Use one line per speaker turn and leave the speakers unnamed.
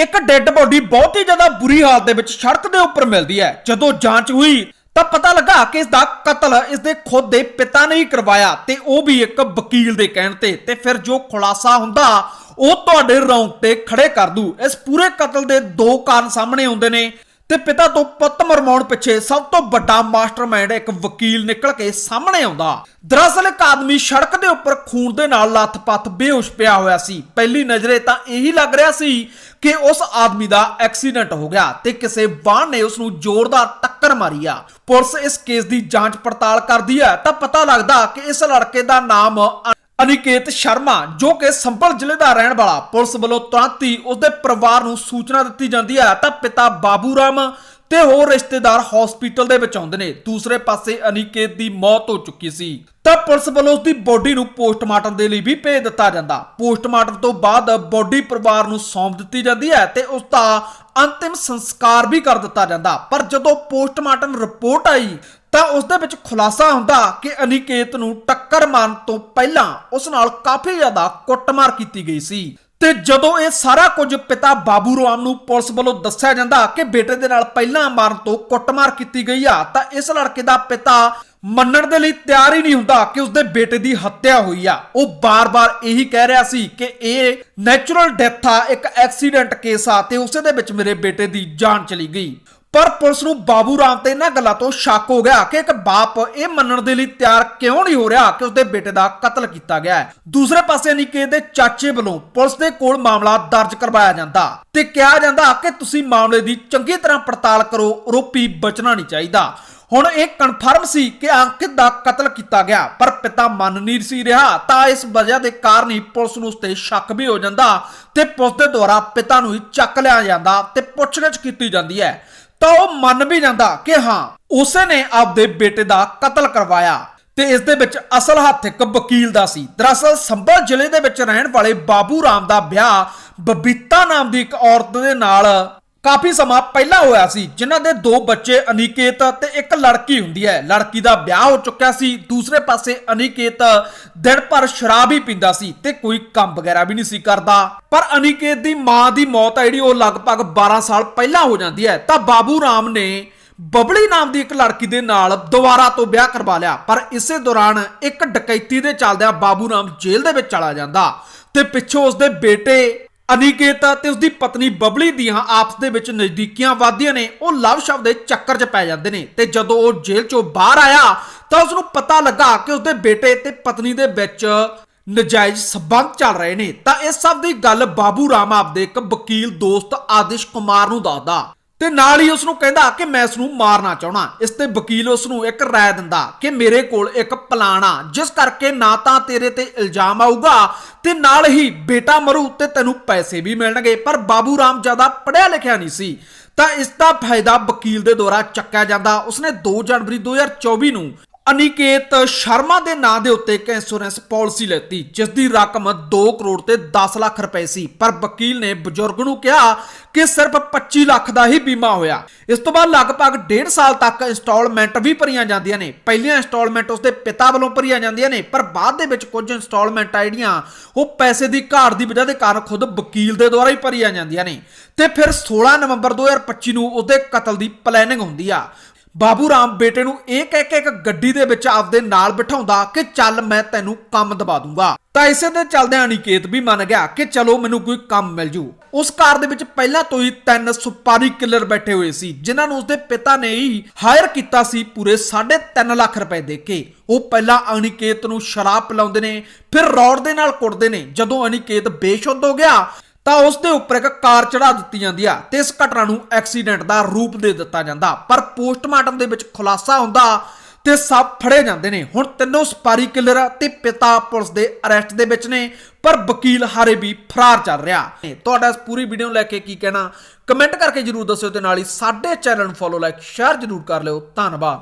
ਇੱਕ dead body ਬਹੁਤ ਹੀ ਜ਼ਿਆਦਾ ਬੁਰੀ ਹਾਲਤ ਦੇ ਵਿੱਚ ਸੜਕ ਦੇ ਉੱਪਰ ਮਿਲਦੀ ਹੈ। ਜਦੋਂ ਜਾਂਚ ਹੋਈ, ਤਾਂ ਪਤਾ ਲੱਗਾ ਕਿ ਇਸ ਦਾ ਕਤਲ ਇਸ ਦੇ ਖੁਦ ਦੇ ਪਿਤਾ ਨੇ ਹੀ ਕਰਵਾਇਆ ਤੇ ਉਹ ਵੀ ਇੱਕ ਵਕੀਲ ਦੇ ਕਹਿਣ ਤੇ। ਤੇ ਫਿਰ ਜੋ ਖੁਲਾਸਾ ਹੁੰਦਾ, ਉਹ ਤੁਹਾਡੇ ਰੌਂਗਟੇ ਖੜੇ ਕਰ ਦੂ। ਇਸ ਪੂਰੇ ਕਤਲ ਦੇ ਦੋ ਕਾਰਨ ਸਾਹਮਣੇ ਆਉਂਦੇ ਨੇ। ਤੇ ਪਿਤਾ ਤੋਂ ਪੁੱਤ ਮਰਵਾਉਣ ਪਿੱਛੇ ਸਭ ਤੋਂ ਵੱਡਾ ਮਾਸਟਰਮਾਈਂਡ ਇੱਕ ਵਕੀਲ ਨਿਕਲ ਕੇ ਸਾਹਮਣੇ ਆਉਂਦਾ। ਦਰਅਸਲ ਇੱਕ ਆਦਮੀ ਸੜਕ ਦੇ ਉੱਪਰ ਖੂਨ ਦੇ ਨਾਲ ਲੱਥ-ਪੱਥ ਬੇਹੋਸ਼ ਪਿਆ ਹੋਇਆ ਸੀ। ਪਹਿਲੀ ਨਜ਼ਰੇ ਤਾਂ ਇਹੀ ਲੱਗ ਰਿਹਾ ਸੀ ਕਿ ਉਸ ਆਦਮੀ ਦਾ ਐਕਸੀਡੈਂਟ ਹੋ ਗਿਆ ਤੇ ਕਿਸੇ ਵਾਹਨ ਨੇ ਉਸ ਨੂੰ ਜ਼ੋਰਦਾਰ ਟੱਕਰ ਮਾਰੀ ਆ। ਪੁਲਿਸ ਇਸ ਕੇਸ ਦੀ ਜਾਂਚ ਪੜਤਾਲ ਕਰਦੀ ਹੈ ਤਾਂ ਪਤਾ ਲੱਗਦਾ ਕਿ ਇਸ ਲੜਕੇ ਦਾ ਨਾਮ ਅਨਿਕੇਤ ਸ਼ਰਮਾ, ਜੋ ਕਿ ਸੰਭਲ ਜ਼ਿਲ੍ਹੇ ਦਾ ਰਹਿਣ ਵਾਲਾ, ਪੁਲਿਸ ਵੱਲੋਂ ਤੁਰੰਤ ਹੀ ਉਸਦੇ ਪਰਿਵਾਰ ਨੂੰ ਸੂਚਨਾ ਦਿੱਤੀ ਜਾਂਦੀ ਹੈ ਤਾਂ ਪਿਤਾ ਬਾਬੂ ਰਾਮ ਤੇ ਹੋਰ ਰਿਸ਼ਤੇਦਾਰ ਹਸਪੀਟਲ ਦੇ ਵਿੱਚ ਆਉਂਦੇ ਨੇ। ਦੂਸਰੇ ਪਾਸੇ ਅਨਿਕੇਤ ਦੀ ਮੌਤ ਹੋ ਚੁੱਕੀ ਸੀ। ਤਾਂ ਪੁਲਿਸ ਵੱਲੋਂ ਉਸਦੀ ਬੋਡੀ ਨੂੰ ਪੋਸਟਮਾਰਟਮ ਦੇ ਲਈ ਵੀ ਭੇਜ ਦਿੱਤਾ ਜਾਂਦਾ। ਪੋਸਟਮਾਰਟਮ ਤੋਂ ਬਾਅਦ ਬੋਡੀ ਪਰਿਵਾਰ ਨੂੰ ਸੌਂਪ ਦਿੱਤੀ ਜਾਂਦੀ ਹੈ ਤੇ ਉਸ ਦਾ ਅੰਤਿਮ ਸੰਸਕਾਰ ਵੀ ਕਰ ਦਿੱਤਾ ਜਾਂਦਾ। ਪਰ ਜਦੋਂ ਪੋਸਟਮਾਰਟਮ ਰਿਪੋਰਟ ਆਈ, ਤਾਂ ਉਸ ਦੇ ਵਿੱਚ ਖੁਲਾਸਾ ਹੁੰਦਾ ਕਿ ਅਨਿਕੇਤ ਨੂੰ ਟੱਕਰ ਮਾਰਨ ਤੋਂ ਪਹਿਲਾਂ ਉਸ ਨਾਲ ਕਾਫੀ ਜ਼ਿਆਦਾ ਕੁੱਟਮਾਰ ਕੀਤੀ ਗਈ ਸੀ। ਤੇ ਜਦੋਂ ਇਹ ਸਾਰਾ ਕੁਝ ਪਿਤਾ ਬਾਬੂ ਰਾਮ ਨੂੰ ਪੁਲਿਸ ਵੱਲੋਂ ਦੱਸਿਆ ਜਾਂਦਾ ਕਿ ਬੇਟੇ ਦੇ ਨਾਲ ਪਹਿਲਾਂ ਮਾਰਨ ਤੋਂ ਕੁੱਟਮਾਰ ਕੀਤੀ ਗਈ ਆ, ਤਾਂ ਇਸ ਲੜਕੇ ਦਾ ਪਿਤਾ ਮੰਨਣ ਦੇ ਲਈ ਤਿਆਰ ਹੀ ਨਹੀਂ ਹੁੰਦਾ ਕਿ ਉਸਦੇ ਬੇਟੇ ਦੀ ਹੱਤਿਆ ਹੋਈ ਆ। ਉਹ ਬਾਰ-ਬਾਰ ਇਹੀ ਕਹਿ ਰਿਹਾ ਸੀ ਕਿ ਇਹ ਨੈਚੁਰਲ ਡੈਥ ਆ, ਇੱਕ ਐਕਸੀਡੈਂਟ ਕੇਸ ਆ ਤੇ ਉਸੇ ਦੇ ਵਿੱਚ ਮੇਰੇ ਬੇਟੇ ਦੀ ਜਾਨ ਚਲੀ ਗਈ। ਪਰ ਪੁਲਿਸ ਨੂੰ ਬਾਬੂ ਰਾਮ ਤੇ ਇਹਨਾਂ ਗੱਲਾਂ ਤੋਂ ਸ਼ੱਕ ਹੋ ਗਿਆ ਕਿ ਇੱਕ ਬਾਪ ਇਹ ਮੰਨਣ ਦੇ ਲਈ ਤਿਆਰ ਕਿਉਂ ਨਹੀਂ ਹੋ ਰਿਹਾ ਕਿ ਉਸਦੇ ਬੇਟੇ ਦਾ ਕਤਲ ਕੀਤਾ ਗਿਆ ਹੈ। ਦੂਸਰੇ ਪਾਸੇ ਅਨਿਕੇਤ ਦੇ ਚਾਚੇ ਵੱਲੋਂ ਪੁਲਿਸ ਦੇ ਕੋਲ ਮਾਮਲਾ ਦਰਜ ਕਰਵਾਇਆ ਜਾਂਦਾ ਤੇ ਕਿਹਾ ਜਾਂਦਾ ਕਿ ਤੁਸੀਂ ਮਾਮਲੇ ਦੀ ਚੰਗੀ ਤਰ੍ਹਾਂ ਪੜਤਾਲ ਕਰੋ, ਆਰੋਪੀ ਬਚਣਾ ਨਹੀਂ ਚਾਹੀਦਾ। ਹੁਣ ਇਹ ਕਨਫਰਮ ਸੀ ਕਿ ਅੰਕਿਤ ਦਾ ਕਤਲ ਕੀਤਾ ਗਿਆ, ਪਰ ਪਿਤਾ ਮੰਨ ਨਹੀਂ ਸੀ ਰਿਹਾ, ਤਾਂ ਇਸ ਵਜ੍ਹਾ ਦੇ ਕਾਰਨ ਹੀ ਪੁਲਿਸ ਨੂੰ ਉਸ ਤੇ ਸ਼ੱਕ ਵੀ ਹੋ ਜਾਂਦਾ ਤੇ ਪੁਲਿਸ ਦੇ ਦੁਆਰਾ ਪਿਤਾ ਨੂੰ ਹੀ ਚੱਕ ਲਿਆ ਜਾਂਦਾ ਤੇ ਪੁੱਛਗਿੱਛ ਕੀਤੀ ਜਾਂਦੀ ਹੈ। ਤਾਂ ਉਹ ਮੰਨ ਵੀ ਜਾਂਦਾ ਕਿ ਹਾਂ ਉਸੇ ਨੇ ਆਪਦੇ ਬੇਟੇ ਦਾ ਕਤਲ ਕਰਵਾਇਆ ਤੇ ਇਸ ਦੇ ਵਿੱਚ ਅਸਲ ਹੱਥ ਇੱਕ ਵਕੀਲ ਦਾ ਸੀ। ਦਰਅਸਲ ਸੰਭਲ ਜ਼ਿਲ੍ਹੇ ਦੇ ਵਿੱਚ ਰਹਿਣ ਵਾਲੇ ਬਾਬੂ ਰਾਮ ਦਾ ਵਿਆਹ ਬਬੀਤਾ ਨਾਮ ਦੀ ਇੱਕ ਔਰਤ ਦੇ ਨਾਲ ਕਾਫੀ ਸਮਾਂ ਪਹਿਲਾਂ ਹੋਇਆ ਸੀ, ਜਿਨ੍ਹਾਂ ਦੇ ਦੋ ਬੱਚੇ ਅਨਿਕੇਤ ਤੇ ਇੱਕ ਲੜਕੀ ਹੁੰਦੀ ਹੈ। ਲੜਕੀ ਦਾ ਵਿਆਹ ਹੋ ਚੁੱਕਿਆ ਸੀ, ਦੂਸਰੇ ਪਾਸੇ ਅਨਿਕੇਤ ਦਿਨ ਭਰ ਸ਼ਰਾਬ ਹੀ ਪੀਂਦਾ ਸੀ ਤੇ ਕੋਈ ਕੰਮ ਵਗੈਰਾ ਵੀ ਨਹੀਂ ਸੀ ਕਰਦਾ। ਪਰ ਅਨਿਕੇਤ ਦੀ ਮਾਂ ਦੀ ਮੌਤ ਹੈ ਜਿਹੜੀ, ਉਹ ਲਗਭਗ 12 ਸਾਲ ਪਹਿਲਾਂ ਹੋ ਜਾਂਦੀ ਹੈ। ਤਾਂ ਬਾਬੂ ਰਾਮ ਨੇ ਬਬਲੀ ਨਾਮ ਦੀ ਇੱਕ ਲੜਕੀ ਦੇ ਨਾਲ ਦੁਬਾਰਾ ਤੋਂ ਵਿਆਹ ਕਰਵਾ ਲਿਆ। ਪਰ ਇਸੇ ਦੌਰਾਨ ਇੱਕ ਡਕੈਤੀ ਦੇ ਚੱਲਦਿਆਂ ਬਾਬੂ ਰਾਮ ਜੇਲ੍ਹ ਦੇ ਵਿੱਚ ਚਲਾ ਜਾਂਦਾ ਤੇ ਪਿੱਛੋਂ ਉਸਦੇ ਬੇਟੇ ਅਨਿਕੇਤ ਤੇ ਉਸਦੀ ਪਤਨੀ ਬਬਲੀ ਦੀਆਂ ਆਪਸ ਦੇ ਵਿੱਚ ਨਜ਼ਦੀਕੀਆਂ ਵਾਧੀਆਂ ਨੇ, ਉਹ ਲਵ ਸ਼ਬਦ ਦੇ ਚੱਕਰ 'ਚ ਪੈ ਜਾਂਦੇ ਨੇ ਤੇ ਜਦੋਂ ਉਹ ਜੇਲ੍ਹ 'ਚੋਂ ਬਾਹਰ ਆਇਆ, ਤਾਂ ਉਸ ਨੂੰ ਪਤਾ ਲੱਗਾ ਕਿ ਉਸਦੇ ਬੇਟੇ ਤੇ ਪਤਨੀ ਦੇ ਵਿੱਚ ਨਜਾਇਜ਼ ਸਬੰਧ ਚੱਲ ਰਹੇ ਨੇ। ਤਾਂ ਇਸ ਸਭ ਦੀ ਗੱਲ ਬਾਬੂ ਰਾਮ ਆਪਦੇ ਇੱਕ ਵਕੀਲ ਦੋਸਤ ਆਦਿਸ਼ ਕੁਮਾਰ ਨੂੰ ਦੱਸਦਾ। ਤੇ ਨਾਲ ਹੀ ਉਸ ਨੂੰ ਕਹਿੰਦਾ ਕਿ ਮੈਂ ਇਸ ਨੂੰ ਮਾਰਨਾ ਚਾਹਣਾ ਇਸ ਤੇ ਵਕੀਲ ਉਸ ਨੂੰ ਇੱਕ ਰਾਏ ਦਿੰਦਾ ਕਿ ਮੇਰੇ ਕੋਲ ਇੱਕ ਪਲਾਨ ਆ। ਜਿਸ ਕਰਕੇ ਨਾ ਤਾਂ ਤੇਰੇ ਤੇ ਇਲਜ਼ਾਮ ਆਊਗਾ ਤੇ ਨਾਲ ਹੀ ਬੇਟਾ ਮਰੂ ਤੇ ਤੈਨੂੰ ਪੈਸੇ ਵੀ ਮਿਲਣਗੇ। ਪਰ ਬਾਬੂ ਰਾਮ ਜ਼ਿਆਦਾ ਪੜਿਆ ਲਿਖਿਆ ਨਹੀਂ ਸੀ। ਤਾਂ ਇਸ ਦਾ ਫਾਇਦਾ ਵਕੀਲ ਦੇ ਦੁਆਰਾ ਚੱਕਿਆ ਜਾਂਦਾ। ਉਸਨੇ 2 ਜਨਵਰੀ 2024 ਨੂੰ ਅਨਿਕੇਤ ਸ਼ਰਮਾ ਦੇ ਨਾਂ ਦੇ ਉੱਤੇ ਇੱਕ ਇੰਸ਼ੋਰੈਂਸ ਪਾਲਿਸੀ ਲੈਤੀ ਜਿਸ ਦੀ ਰਕਮ 2 ਕਰੋੜ ਤੇ 10 ਲੱਖ ਰੁਪਏ ਸੀ। ਪਰ ਵਕੀਲ ਨੇ ਬਜ਼ੁਰਗ ਨੂੰ ਕਿਹਾ ਕਿ ਸਿਰਫ 25 ਲੱਖ ਦਾ ਹੀ ਬੀਮਾ ਹੋਇਆ। ਇਸ ਤੋਂ ਬਾਅਦ ਲਗਭਗ 1.5 ਸਾਲ ਤੱਕ ਇੰਸਟਾਲਮੈਂਟ ਵੀ ਭਰੀਆਂ ਜਾਂਦੀਆਂ ਨੇ। ਪਹਿਲੀਆਂ ਇੰਸਟਾਲਮੈਂਟ ਉਸਦੇ ਪਿਤਾ ਵੱਲੋਂ ਭਰੀਆਂ ਜਾਂਦੀਆਂ ਨੇ, ਪਰ ਬਾਅਦ ਦੇ ਵਿੱਚ ਕੁਝ ਇੰਸਟਾਲਮੈਂਟ ਆ ਜਿਹੜੀਆਂ, ਉਹ ਪੈਸੇ ਦੀ ਘਾਟ ਦੀ ਵਜ੍ਹਾ ਦੇ ਕਾਰਨ ਖੁਦ ਵਕੀਲ ਦੇ ਦੁਆਰਾ ਹੀ ਭਰੀਆਂ ਜਾਂਦੀਆਂ ਨੇ। ਤੇ ਫਿਰ 16 ਨਵੰਬਰ 2025 ਨੂੰ ਉਹਦੇ ਕਤਲ ਦੀ ਪਲੈਨਿੰਗ ਹੁੰਦੀ ਆ। ਬਾਬੂ ਰਾਮ ਬੇਟੇ ਨੂੰ ਇਹ ਕਹਿ ਕੇ ਇੱਕ ਗੱਡੀ ਦੇ ਵਿੱਚ ਆਪਦੇ ਨਾਲ ਬਿਠਾਉਂਦਾ ਕਿ ਚੱਲ ਮੈਂ ਤੈਨੂੰ ਕੰਮ ਦਵਾ ਦੂੰਗਾ। ਤਾਂ ਇਸੇ ਦੇ ਚੱਲਦਿਆਂ ਅਨਿਕੇਤ ਵੀ ਮੰਨ ਗਿਆ ਕਿ ਚਲੋ ਮੈਨੂੰ ਕੋਈ ਕੰਮ ਮਿਲ ਜੂ। ਉਸ ਕਾਰ ਦੇ ਵਿੱਚ ਪਹਿਲਾਂ ਤੋਂ ਹੀ ਤਿੰਨ ਸੁਪਾਰੀ ਕਿਲਰ ਬੈਠੇ ਹੋਏ ਸੀ, ਜਿਨ੍ਹਾਂ ਨੂੰ ਉਸਦੇ ਪਿਤਾ ਨੇ ਹੀ ਹਾਇਰ ਕੀਤਾ ਸੀ ਪੂਰੇ 3.5 ਲੱਖ ਰੁਪਏ ਦੇ ਕੇ। ਉਹ ਪਹਿਲਾਂ ਅਨਿਕੇਤ ਨੂੰ ਸ਼ਰਾਬ ਪਿਲਾਉਂਦੇ ਨੇ, ਫਿਰ ਰੌਡ ਦੇ ਨਾਲ ਕੁੱਟਦੇ ਨੇ। ਜਦੋਂ ਅਨਿਕੇਤ ਬੇਸ਼ੁੱਧ ਹੋ ਗਿਆ ਤਾਂ ਉਸ ਦੇ ਉੱਪਰ ਇੱਕ ਕਾਰ ਚੜਾ ਦਿੱਤੀ ਜਾਂਦੀ ਆ ਤੇ ਇਸ ਘਟਨਾ ਨੂੰ ਐਕਸੀਡੈਂਟ ਦਾ ਰੂਪ ਦੇ ਦਿੱਤਾ ਜਾਂਦਾ। ਪਰ ਪੋਸਟਮਾਰਟਮ ਦੇ ਵਿੱਚ ਖੁਲਾਸਾ ਹੁੰਦਾ ਤੇ ਸਭ ਫੜੇ ਜਾਂਦੇ ਨੇ। ਹੁਣ ਤਿੰਨੋਂ ਸਪਾਰੀ ਕਿਲਰ ਤੇ ਪਿਤਾ ਪੁਲਿਸ ਦੇ ਅਰੈਸਟ ਦੇ ਵਿੱਚ ਨੇ, ਪਰ ਵਕੀਲ ਹਾਰੇ ਵੀ ਫਰਾਰ ਚੱਲ ਰਿਹਾ। ਤੁਹਾਡਾ ਇਸ ਪੂਰੀ ਵੀਡੀਓ ਨੂੰ ਲੈ ਕੇ ਕੀ ਕਹਿਣਾ? ਕਮੈਂਟ ਕਰਕੇ ਜਰੂਰ ਦੱਸਿਓ ਤੇ ਨਾਲ ਹੀ ਸਾਡੇ ਚੈਨਲ ਨੂੰ ਫੋਲੋ ਲਾਈਕ ਸ਼ੇਅਰ ਜਰੂਰ ਕਰ ਲਿਓ। ਧੰਨਵਾਦ।